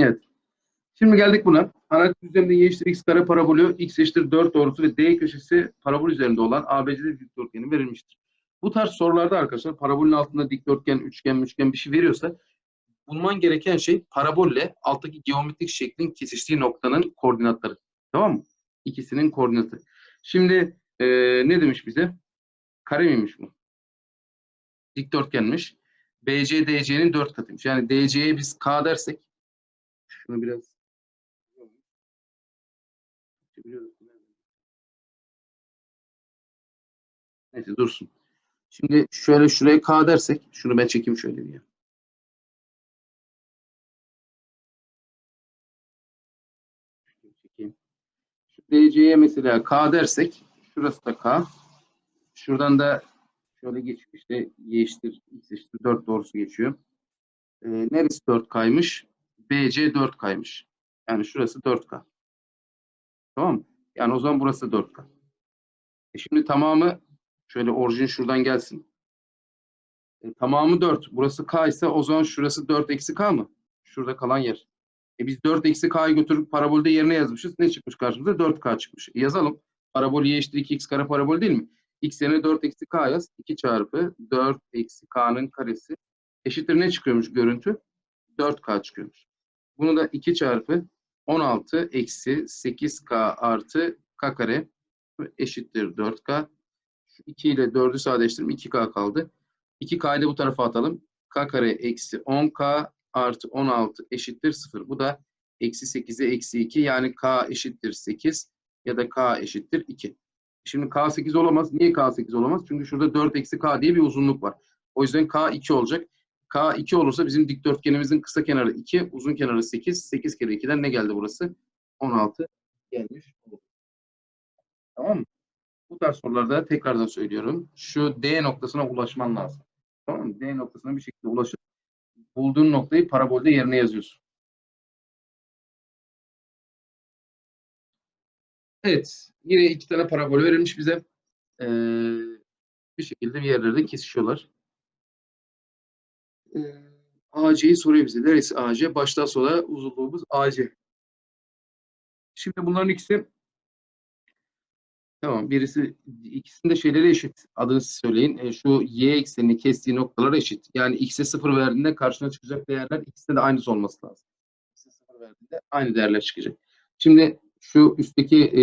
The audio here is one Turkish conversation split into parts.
Evet. Şimdi geldik buna. Analiz üzerinde y eşittir x kare parabolü, x eşittir 4 doğrusu ve d köşesi parabol üzerinde olan ABC'de dikdörtgeni verilmiştir. Bu tarz sorularda arkadaşlar parabolün altında dikdörtgen, üçgen, üçgen bir şey veriyorsa bulman gereken şey parabolle alttaki geometrik şeklin kesiştiği noktanın koordinatları. Tamam mı? İkisinin koordinatı. Şimdi eee, ne demiş bize? Kare miymiş bu? Dikdörtgenmiş. BC DC'nin 4 katıymış. Yani DC'ye biz K dersek şunu biraz Neyse dursun. Şimdi şöyle şuraya K dersek şunu ben çekeyim şöyle bir. Şu DC'ye mesela K dersek şurası da K. Şuradan da şöyle geçiyor işte y eşittir 4 doğrusu geçiyor. Ee, neresi 4K'ymış? BC 4K'ymış. Yani şurası 4K. Tamam mı? Yani o zaman burası 4K. E şimdi tamamı şöyle orijin şuradan gelsin. E, tamamı 4. Burası K ise o zaman şurası 4 eksi K mı? Şurada kalan yer. E biz 4 eksi K'yı götürüp parabolde yerine yazmışız. Ne çıkmış karşımıza? 4K çıkmış. E, yazalım. Parabol y eşittir 2x kare parabol değil mi? x yerine 4 eksi K yaz. 2 çarpı 4 eksi K'nın karesi eşittir ne çıkıyormuş görüntü? 4K çıkıyormuş. Bunu da 2 çarpı 16 eksi 8K artı K kare eşittir 4K. Şu 2 ile 4'ü sadeleştirdim. 2K kaldı. 2K'yı da bu tarafa atalım. K kare eksi 10K artı 16 eşittir 0. Bu da eksi 8'e eksi 2. Yani K eşittir 8 ya da K eşittir 2. Şimdi K 8 olamaz. Niye K 8 olamaz? Çünkü şurada 4 eksi K diye bir uzunluk var. O yüzden K 2 olacak. K 2 olursa bizim dikdörtgenimizin kısa kenarı 2, uzun kenarı 8. 8 kere 2'den ne geldi burası? 16 gelmiş olur. Tamam mı? Bu tarz sorularda tekrardan söylüyorum. Şu D noktasına ulaşman lazım. Tamam mı? D noktasına bir şekilde ulaşıp bulduğun noktayı parabolde yerine yazıyorsun. Evet. Yine iki tane parabol verilmiş bize. Ee, bir şekilde bir yerlerde kesişiyorlar. Ee, AC'yi soruyor bize. Neresi AC? Baştan sona uzunluğumuz AC. Şimdi bunların ikisi Tamam. Birisi ikisinin de şeyleri eşit. Adını siz söyleyin. E, şu y eksenini kestiği noktalar eşit. Yani x'e 0 verdiğinde karşına çıkacak değerler ikisinde de aynısı olması lazım. X'e 0 verdiğinde aynı değerler çıkacak. Şimdi şu üstteki e,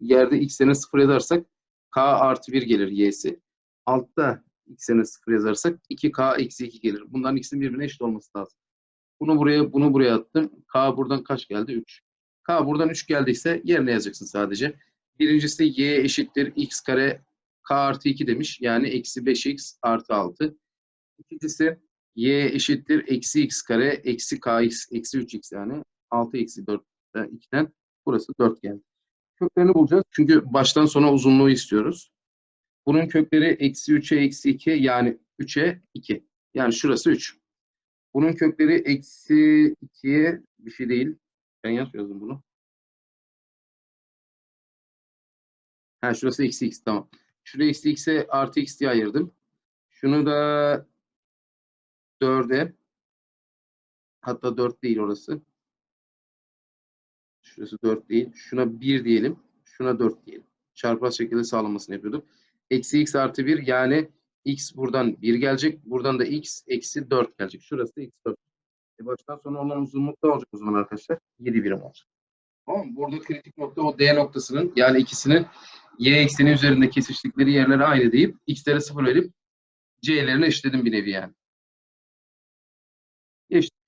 yerde x'e 0 yazarsak k artı 1 gelir y'si. Altta x'e 0 yazarsak 2k eksi 2 gelir. Bunların ikisinin birbirine eşit olması lazım. Bunu buraya bunu buraya attım. K buradan kaç geldi? 3. K buradan 3 geldiyse yerine yazacaksın sadece. Birincisi y eşittir x kare k artı 2 demiş. Yani eksi 5x artı 6. İkincisi y eşittir eksi x kare eksi kx eksi 3x yani 6 eksi 4'ten 2'den burası 4 geldi. Köklerini bulacağız. Çünkü baştan sona uzunluğu istiyoruz. Bunun kökleri eksi 3'e eksi 2 yani 3'e 2. Yani şurası 3. Bunun kökleri eksi 2'ye bir şey değil. Ben yanlış bunu. Ha şurası eksi x tamam. Şuraya eksi x'e artı x diye ayırdım. Şunu da 4'e hatta 4 değil orası. Şurası 4 değil. Şuna 1 diyelim. Şuna 4 diyelim. Çarpaz şekilde sağlamasını yapıyorduk. Eksi x artı 1 yani x buradan 1 gelecek. Buradan da x eksi 4 gelecek. Şurası da x 4. E baştan sona olan uzunluk da olacak o zaman arkadaşlar. 7 birim olacak. Tamam mı? Burada kritik nokta o D noktasının yani ikisinin y ekseni üzerinde kesiştikleri yerlere aynı deyip x'lere 0 verip c'lerine eşitledim bir nevi yani. Geçtik.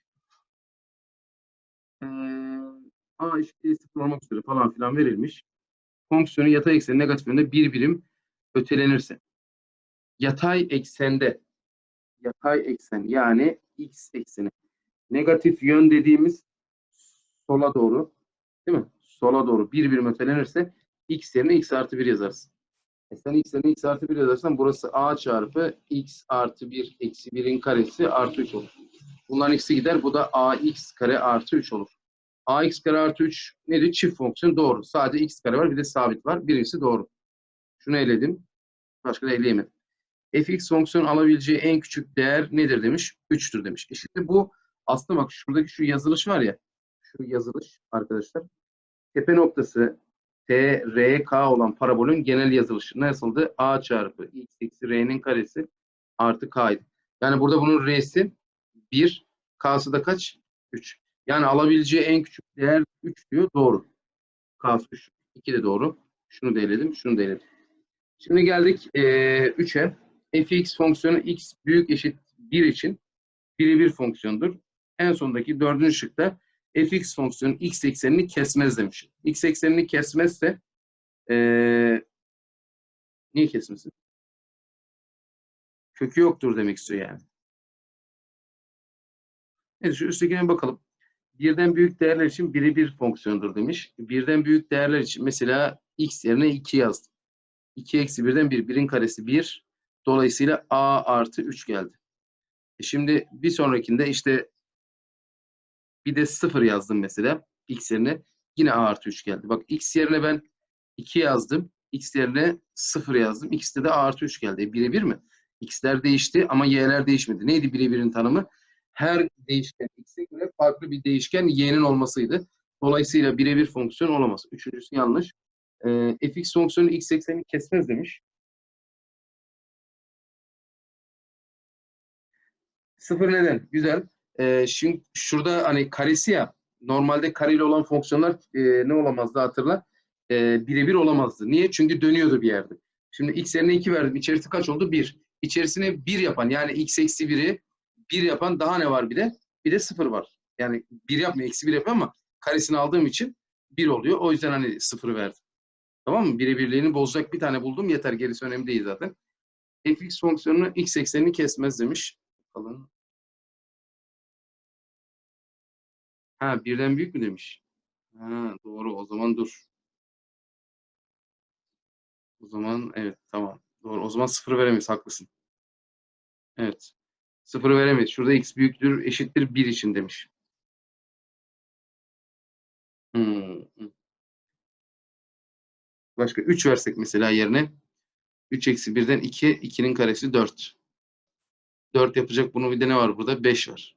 Ee, a eşitliği 0 olmak üzere falan filan verilmiş. Fonksiyonu yatay ekseni negatif yönde bir birim ötelenirse. Yatay eksende yatay eksen yani x ekseni. Negatif yön dediğimiz sola doğru değil mi? Sola doğru bir birim ötelenirse x yerine x artı 1 yazarsın. E sen x yerine x artı 1 yazarsan burası a çarpı x artı 1 eksi 1'in karesi artı 3 olur. Bunların x'i gider. Bu da ax kare artı 3 olur. ax kare artı 3 nedir? Çift fonksiyon doğru. Sadece x kare var bir de sabit var. Birincisi doğru. Şunu eledim. Başka da eleyemedim. fx fonksiyon alabileceği en küçük değer nedir demiş? 3'tür demiş. E şimdi bu aslında bak şuradaki şu yazılış var ya şu yazılış arkadaşlar. Tepe noktası T, R, K olan parabolün genel yazılışı nasıldı? A çarpı x eksi R'nin karesi artı K'ydı. Yani burada bunun R'si 1, K'sı da kaç? 3. Yani alabileceği en küçük değer 3 diyor. Doğru. K'sı 3. 2 de doğru. Şunu da eledim, şunu da eledim. Şimdi geldik e, 3'e. fx fonksiyonu x büyük eşit 1 için birebir fonksiyondur. En sondaki dördüncü şıkta fx fonksiyonu x eksenini kesmez demiş. x eksenini kesmezse ee, niye kesmesin? Kökü yoktur demek istiyor yani. Evet şu üsttekine bakalım. Birden büyük değerler için birebir fonksiyondur demiş. Birden büyük değerler için mesela x yerine 2 yazdım. 2 eksi 1'den 1. 1'in karesi 1. Dolayısıyla a artı 3 geldi. E şimdi bir sonrakinde işte bir de 0 yazdım mesela. X yerine yine A artı 3 geldi. Bak X yerine ben 2 yazdım. X yerine 0 yazdım. X'te de A artı 3 geldi. E, birebir mi? X'ler değişti ama Y'ler değişmedi. Neydi birebirin tanımı? Her değişken X'e göre farklı bir değişken Y'nin olmasıydı. Dolayısıyla birebir fonksiyon olamaz. Üçüncüsü yanlış. E, fx fonksiyonu x eksenini kesmez demiş. Sıfır neden? Güzel. Ee, şimdi şurada hani karesi ya normalde kareli olan fonksiyonlar e, ne olamazdı hatırla? E, birebir olamazdı. Niye? Çünkü dönüyordu bir yerde. Şimdi x yerine 2 verdim. İçerisi kaç oldu? 1. İçerisine 1 yapan yani x eksi 1'i 1 yapan daha ne var bir de? Bir de 0 var. Yani 1 yapmıyor, eksi 1 yapıyor ama karesini aldığım için 1 oluyor. O yüzden hani 0'ı verdim. Tamam mı? Birebirliğini bozacak bir tane buldum. Yeter. Gerisi önemli değil zaten. fx fonksiyonunu x eksenini kesmez demiş. Bakalım. Ha birden büyük mü demiş? Ha doğru o zaman dur. O zaman evet tamam. Doğru. O zaman sıfır veremeyiz. Haklısın. Evet. Sıfırı veremeyiz. Şurada x büyüktür eşittir 1 için demiş. Hmm. Başka 3 versek mesela yerine 3 eksi 1'den 2, 2'nin karesi 4. 4 yapacak bunu bir de ne var burada? 5 var.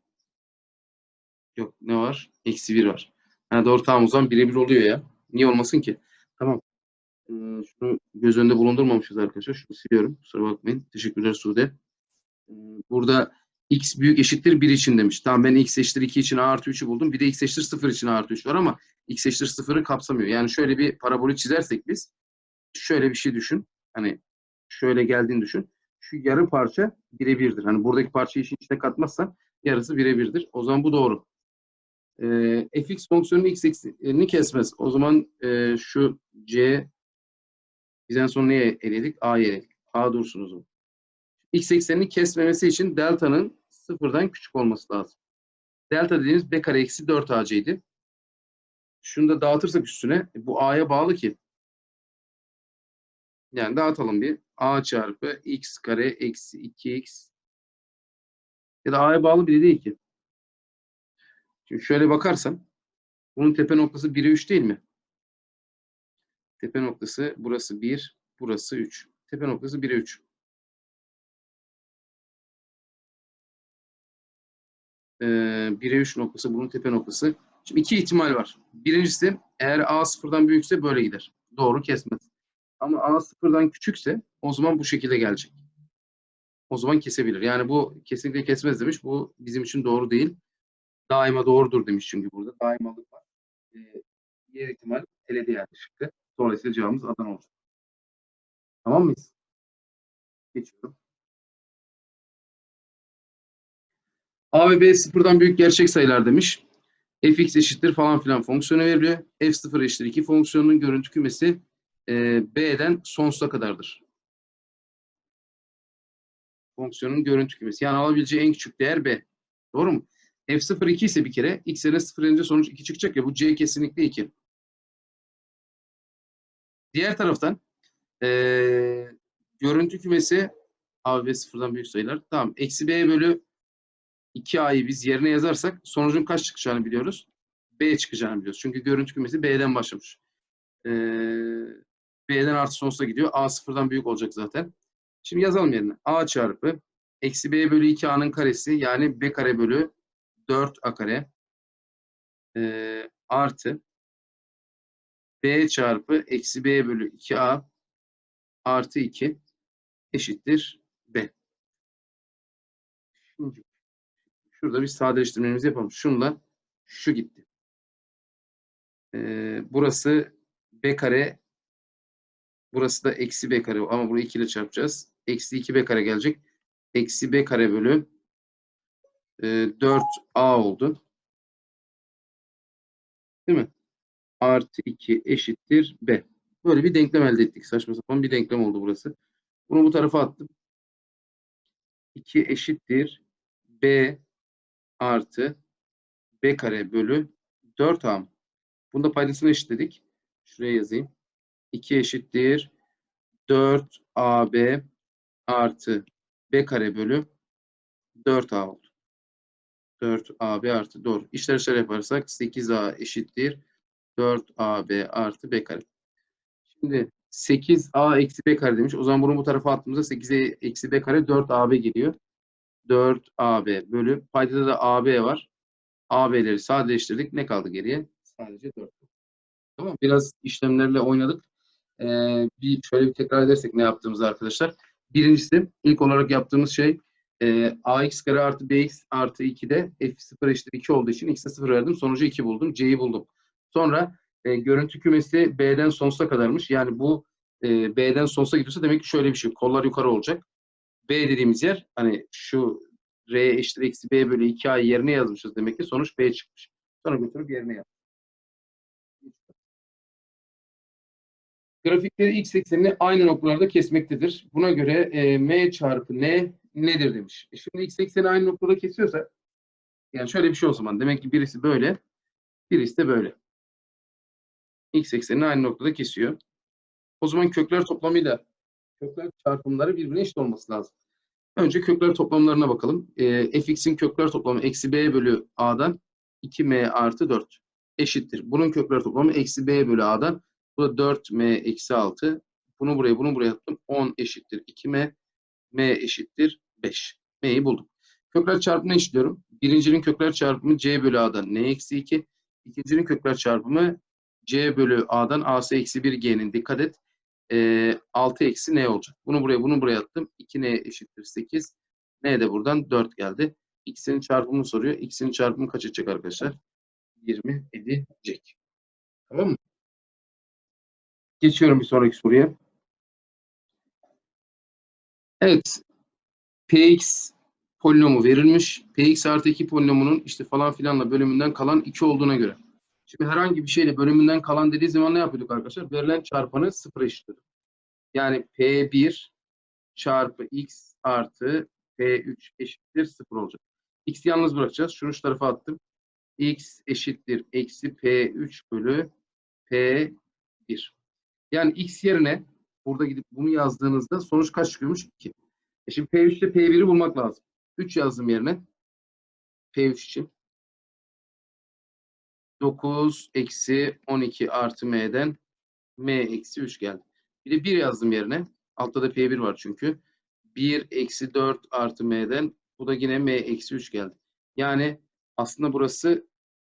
Yok ne var? Eksi 1 var. Ha, doğru tamam o zaman birebir oluyor ya. Niye olmasın ki? Tamam. Ee, şunu göz önünde bulundurmamışız arkadaşlar. Şunu siliyorum. Kusura bakmayın. Teşekkürler Sude. Ee, burada x büyük eşittir 1 için demiş. Tamam ben x eşittir 2 için a artı 3'ü buldum. Bir de x eşittir 0 için a artı 3 var ama x eşittir 0'ı kapsamıyor. Yani şöyle bir parabolü çizersek biz şöyle bir şey düşün. Hani şöyle geldiğini düşün. Şu yarı parça birebirdir. Hani buradaki parçayı işin içine katmazsan yarısı birebirdir. O zaman bu doğru. E, fx fonksiyonunun x eksenini kesmez. O zaman e, şu c biz en son neye eledik? A'ya eledik. A dursun o. X eksenini kesmemesi için delta'nın sıfırdan küçük olması lazım. Delta dediğimiz b kare eksi 4 ac'ydi. Şunu da dağıtırsak üstüne e, bu a'ya bağlı ki. Yani dağıtalım bir. a çarpı x kare eksi 2x ya da a'ya bağlı bile değil ki. Şimdi şöyle bakarsam bunun tepe noktası 1'e 3 değil mi? Tepe noktası burası 1, burası 3. Tepe noktası 1'e 3. Ee, 1'e 3 noktası bunun tepe noktası. Şimdi iki ihtimal var. Birincisi eğer A sıfırdan büyükse böyle gider. Doğru kesmez. Ama A sıfırdan küçükse o zaman bu şekilde gelecek. O zaman kesebilir. Yani bu kesinlikle kesmez demiş. Bu bizim için doğru değil daima doğrudur demiş çünkü burada. Daimalık var. E, diğer ihtimal yani şıkkı. Dolayısıyla cevabımız Adana olacak. Tamam mıyız? Geçiyorum. A ve B sıfırdan büyük gerçek sayılar demiş. fx eşittir falan filan fonksiyonu veriliyor. f0 eşittir 2 fonksiyonunun görüntü kümesi e, b'den sonsuza kadardır. Fonksiyonun görüntü kümesi. Yani alabileceği en küçük değer b. Doğru mu? F0 2 ise bir kere x yerine 0 ince sonuç 2 çıkacak ya bu c kesinlikle 2. Diğer taraftan ee, görüntü kümesi a ve sıfırdan büyük sayılar. Tamam. Eksi b bölü 2a'yı biz yerine yazarsak sonucun kaç çıkacağını biliyoruz. b çıkacağını biliyoruz. Çünkü görüntü kümesi b'den başlamış. Ee, b'den artı sonsuza gidiyor. a sıfırdan büyük olacak zaten. Şimdi yazalım yerine. a çarpı eksi b bölü 2a'nın karesi yani b kare bölü 4 a kare e, artı b çarpı eksi b bölü 2a artı 2 eşittir şurada bir sadeleştirmemizi yapalım. Şunla şu gitti. Ee, burası b kare burası da eksi b kare ama burayı 2 ile çarpacağız. Eksi 2b kare gelecek. Eksi b kare bölü e, 4a oldu. Değil mi? Artı 2 eşittir b. Böyle bir denklem elde ettik. Saçma sapan bir denklem oldu burası. Bunu bu tarafa attım. 2 eşittir b artı b kare bölü 4a mı? Bunda paydasını eşitledik. Şuraya yazayım. 2 eşittir 4ab artı b kare bölü 4a oldu. 4ab artı doğru. İşler şöyle yaparsak 8a eşittir 4ab artı b kare. Şimdi 8a eksi b kare demiş. O zaman bunu bu tarafa attığımızda 8a eksi b kare 4ab geliyor. 4ab bölü paydada da ab var. AB'leri sadeleştirdik. Ne kaldı geriye? Sadece 4. Tamam Biraz işlemlerle oynadık. Ee, bir şöyle bir tekrar edersek ne yaptığımızı arkadaşlar. Birincisi ilk olarak yaptığımız şey e, ax kare artı bx artı 2'de f 0 eşittir 2 olduğu için x'e 0 verdim. Sonucu 2 buldum. C'yi buldum. Sonra e, görüntü kümesi B'den sonsuza kadarmış. Yani bu e, B'den sonsuza gidiyorsa demek ki şöyle bir şey. Kollar yukarı olacak. B dediğimiz yer hani şu R eşittir eksi B bölü 2A yerine yazmışız demek ki sonuç B çıkmış. Sonra götürüp yerine yaz. Grafikleri x eksenini aynı noktalarda kesmektedir. Buna göre e, m çarpı n nedir demiş. E şimdi x ekseni aynı noktada kesiyorsa yani şöyle bir şey o zaman. Demek ki birisi böyle, birisi de böyle. X eksenini aynı noktada kesiyor. O zaman kökler toplamıyla kökler çarpımları birbirine eşit olması lazım. Önce kökler toplamlarına bakalım. E, fx'in kökler toplamı eksi b bölü a'dan 2m artı 4 eşittir. Bunun kökler toplamı eksi b bölü a'dan bu da 4m eksi 6. Bunu buraya bunu buraya attım. 10 eşittir 2m. m eşittir 5. m'yi buldum. Kökler çarpımını eşitliyorum. Birincinin kökler çarpımı c bölü a'dan n eksi 2. İkincinin kökler çarpımı c bölü a'dan a'sı eksi 1 g'nin dikkat et. E, 6 eksi n olacak. Bunu buraya bunu buraya attım. 2n eşittir 8. n de buradan 4 geldi. x'in çarpımını soruyor. x'in çarpımı kaç edecek arkadaşlar? 20 edecek. Tamam mı? Geçiyorum bir sonraki soruya. Evet. Px polinomu verilmiş. Px artı 2 polinomunun işte falan filanla bölümünden kalan 2 olduğuna göre. Şimdi herhangi bir şeyle bölümünden kalan dediği zaman ne yapıyorduk arkadaşlar? Verilen çarpanı sıfıra eşitliyorduk. Yani P1 çarpı x artı P3 eşittir 0 olacak. X'i yalnız bırakacağız. Şunu şu tarafa attım. x eşittir eksi P3 bölü P1. Yani x yerine burada gidip bunu yazdığınızda sonuç kaç çıkıyormuş? 2. E şimdi P3 ile P1'i bulmak lazım. 3 yazdım yerine. P3 için. 9 eksi 12 artı m'den m eksi 3 geldi. Bir de 1 yazdım yerine. Altta da P1 var çünkü. 1 eksi 4 artı m'den bu da yine m eksi 3 geldi. Yani aslında burası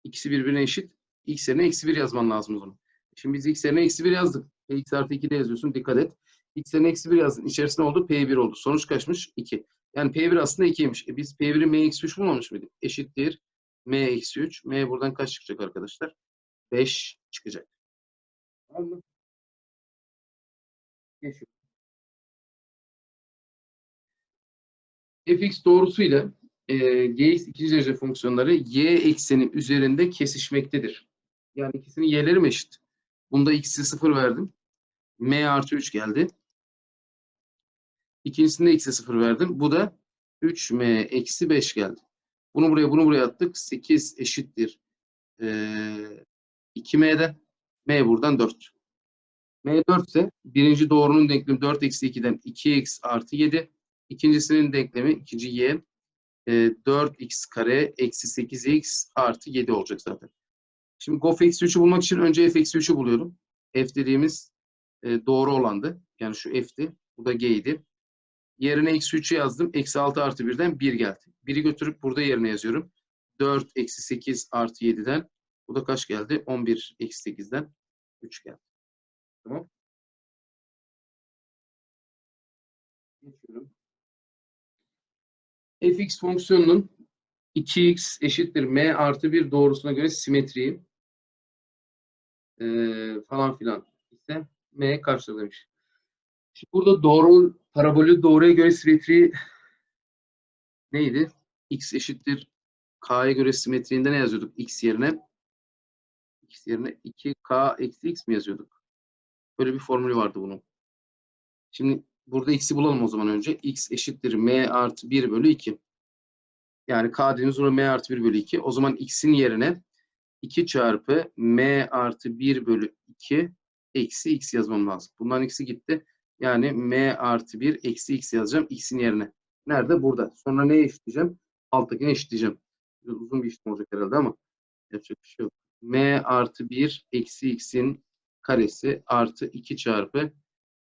ikisi birbirine eşit. X yerine eksi 1 yazman lazım o zaman. Şimdi biz x yerine eksi 1 yazdık. X artı 2'de yazıyorsun. Dikkat et. X yerine eksi 1 yazdın. İçerisinde oldu? P1 oldu. Sonuç kaçmış? 2. Yani P1 aslında 2'ymiş. E biz P1'i M eksi 3 bulmamış mıydık? Eşittir. M eksi 3. M buradan kaç çıkacak arkadaşlar? 5 çıkacak. Tamam mı? Geçiyorum. fx doğrusuyla e, gx ikinci derece fonksiyonları y ekseni üzerinde kesişmektedir. Yani ikisinin y'leri mi eşit? Bunda x'i 0 verdim. m artı 3 geldi. İkincisinde x'e 0 verdim. Bu da 3m eksi 5 geldi. Bunu buraya bunu buraya attık. 8 eşittir ee, 2m'de. m buradan 4. m 4 ise birinci doğrunun denklemi 4 eksi 2'den 2x artı 7. İkincisinin denklemi ikinci y e, 4x kare eksi 8x artı 7 olacak zaten. Şimdi gof eksi 3'ü bulmak için önce f eksi 3'ü buluyorum. f dediğimiz e, doğru olandı. Yani şu f'ti. Bu da g'ydi. Yerine eksi 3'ü yazdım. Eksi 6 artı 1'den 1 geldi. 1'i götürüp burada yerine yazıyorum. 4 eksi 8 artı 7'den Bu da kaç geldi? 11 eksi 8'den 3 geldi. Tamam. Geçiyorum. fx fonksiyonunun 2x eşittir m artı 1 doğrusuna göre simetriği eee, falan filan ise m kaçtır demiş. Şimdi burada doğru parabolü doğruya göre simetriği neydi? x eşittir k'ya göre simetriğinde ne yazıyorduk? x yerine x yerine 2k eksi x mi yazıyorduk? Böyle bir formülü vardı bunun. Şimdi burada x'i bulalım o zaman önce. x eşittir m artı 1 bölü 2. Yani k dediğimiz m artı 1 bölü 2. O zaman x'in yerine 2 çarpı m artı 1 bölü 2 eksi x yazmam lazım. Bundan x'i gitti. Yani m artı 1 eksi x yazacağım x'in yerine. Nerede? Burada. Sonra neye eşitleyeceğim? Alttakine eşitleyeceğim. Uzun bir işlem olacak herhalde ama yapacak bir şey yok. m artı 1 eksi x'in karesi artı 2 çarpı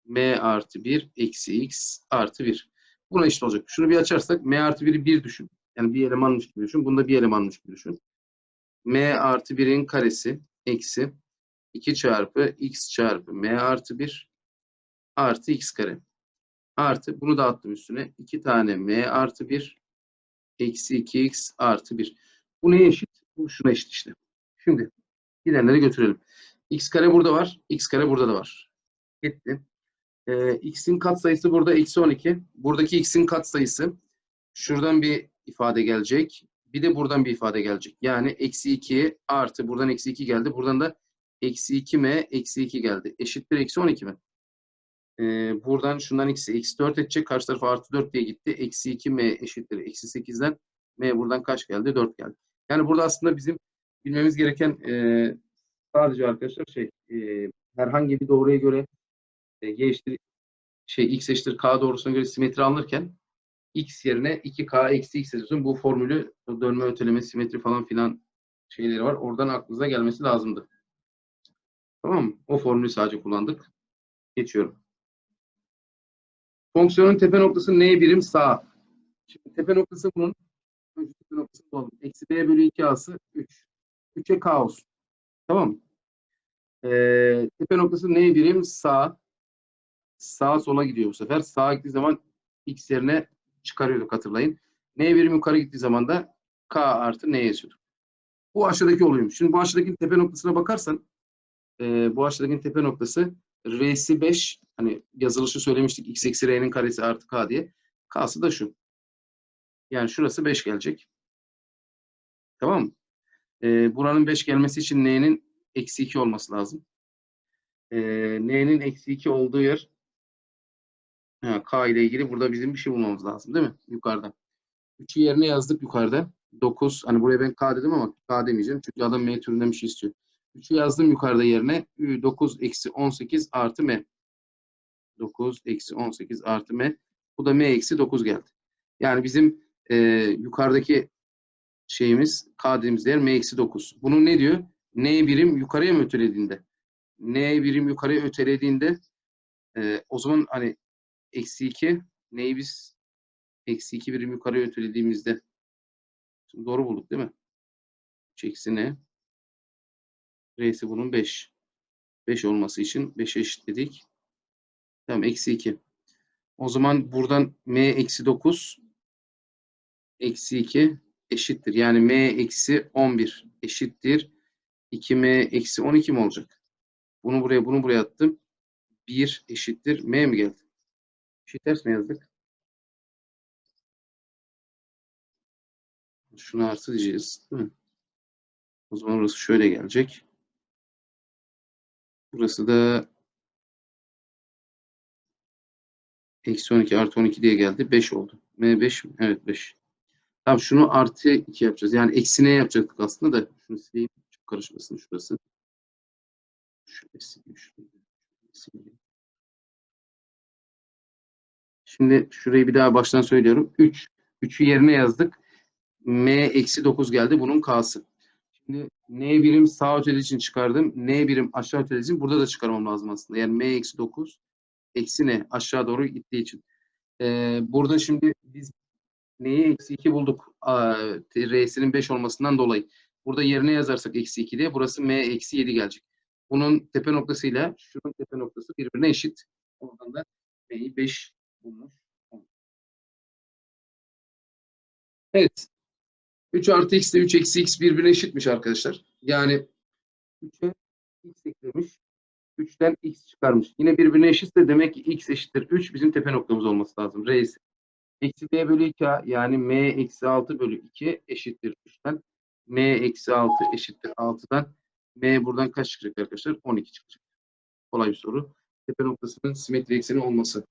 m artı 1 eksi x artı 1. Buna eşit olacak. Şunu bir açarsak m artı 1'i 1 düşün. Yani bir elemanmış gibi düşün. Bunda bir elemanmış gibi düşün. m artı 1'in karesi eksi 2 çarpı x çarpı m artı 1 artı x kare. Artı bunu da attım üstüne. 2 tane m artı 1 eksi 2x artı 1. Bu neye eşit? Bu şuna eşit işte. Şimdi gidenleri götürelim. x kare burada var. x kare burada da var. Gitti. Ee, x'in katsayısı burada eksi 12. Buradaki x'in katsayısı şuradan bir ifade gelecek. Bir de buradan bir ifade gelecek. Yani eksi 2 artı buradan eksi 2 geldi. Buradan da eksi 2m eksi 2 geldi. Eşittir eksi 12 mi? Ee, buradan şundan eksi, eksi 4 edecek. Karşı tarafa artı 4 diye gitti. Eksi 2m eşittir eksi 8'den. m buradan kaç geldi? 4 geldi. Yani burada aslında bizim bilmemiz gereken e, sadece arkadaşlar şey e, herhangi bir doğruya göre e, y eşittir şey x eşittir k doğrusuna göre simetri alınırken x yerine 2k eksi x yazıyorsun. Bu formülü dönme öteleme simetri falan filan şeyleri var. Oradan aklınıza gelmesi lazımdı. Tamam mı? O formülü sadece kullandık. Geçiyorum. Fonksiyonun tepe noktası n birim sağ. Şimdi tepe noktası bunun önce tepe noktası bulalım. Eksi b bölü 2a'sı 3. 3'e k olsun. Tamam mı? Ee, tepe noktası n birim sağ. Sağa sola gidiyor bu sefer. Sağa gittiği zaman x yerine çıkarıyorduk hatırlayın. N birim yukarı gittiği zaman da k artı n yazıyorduk. Bu aşağıdaki oluyormuş. Şimdi bu aşağıdaki tepe noktasına bakarsan e, bu aşağıdaki tepe noktası R'si 5 hani yazılışı söylemiştik x eksi R'nin karesi artı k diye. K'sı da şu. Yani şurası 5 gelecek. Tamam mı? E, buranın 5 gelmesi için n'nin eksi 2 olması lazım. E, n'nin eksi 2 olduğu yer k ile ilgili burada bizim bir şey bulmamız lazım değil mi? Yukarıda. 3'ü yerine yazdık yukarıda. 9. Hani buraya ben k dedim ama k demeyeceğim. Çünkü adam m türünden bir şey istiyor. 3'ü yazdım yukarıda yerine. 9 eksi 18 artı m. 9 eksi 18 artı m. Bu da m eksi 9 geldi. Yani bizim e, yukarıdaki şeyimiz k dediğimiz değer m eksi 9. Bunu ne diyor? n birim yukarıya mı ötelediğinde? n birim yukarıya ötelediğinde e, o zaman hani eksi 2 neyi biz eksi 2 birim yukarıya ötelediğimizde Şimdi doğru bulduk değil mi? 3 eksi n R'si bunun 5. 5 olması için 5'e eşitledik. Tamam eksi 2. O zaman buradan m eksi 9 eksi 2 eşittir. Yani m eksi 11 eşittir. 2m eksi 12 mi olacak? Bunu buraya bunu buraya attım. 1 eşittir. m mi geldi? Bir şey ters mi yazdık? Şunu artı diyeceğiz. Değil mi? O zaman orası şöyle gelecek. Burası da eksi 12 artı 12 diye geldi. 5 oldu. M 5 mi? Evet 5. Tamam şunu artı 2 yapacağız. Yani eksi ne yapacaktık aslında da. Şunu sileyim. Çok karışmasın şurası. Şöyle sileyim. Şurayı. sileyim. Şimdi şurayı bir daha baştan söylüyorum. 3. 3'ü yerine yazdık. M eksi 9 geldi. Bunun K'sı. Şimdi N birim sağ öteli için çıkardım. N birim aşağı öteli için burada da çıkarmam lazım aslında. Yani M eksi 9 eksi N aşağı doğru gittiği için. Burada şimdi biz N'yi eksi 2 bulduk. R'sinin 5 olmasından dolayı. Burada yerine yazarsak eksi 2 diye burası m eksi 7 gelecek. Bunun tepe noktasıyla şunun tepe noktası birbirine eşit. Oradan da m'yi 5 bulmuş. Evet. 3 artı x ile 3 eksi x birbirine eşitmiş arkadaşlar. Yani 3'e x eklemiş. 3'ten x çıkarmış. Yine birbirine eşitse demek ki x eşittir 3 bizim tepe noktamız olması lazım. R ise. Eksi b bölü 2a yani m eksi 6 bölü 2 eşittir 3'ten. m eksi 6 eşittir 6'dan. m buradan kaç çıkacak arkadaşlar? 12 çıkacak. Kolay bir soru. Tepe noktasının simetri ekseni olması.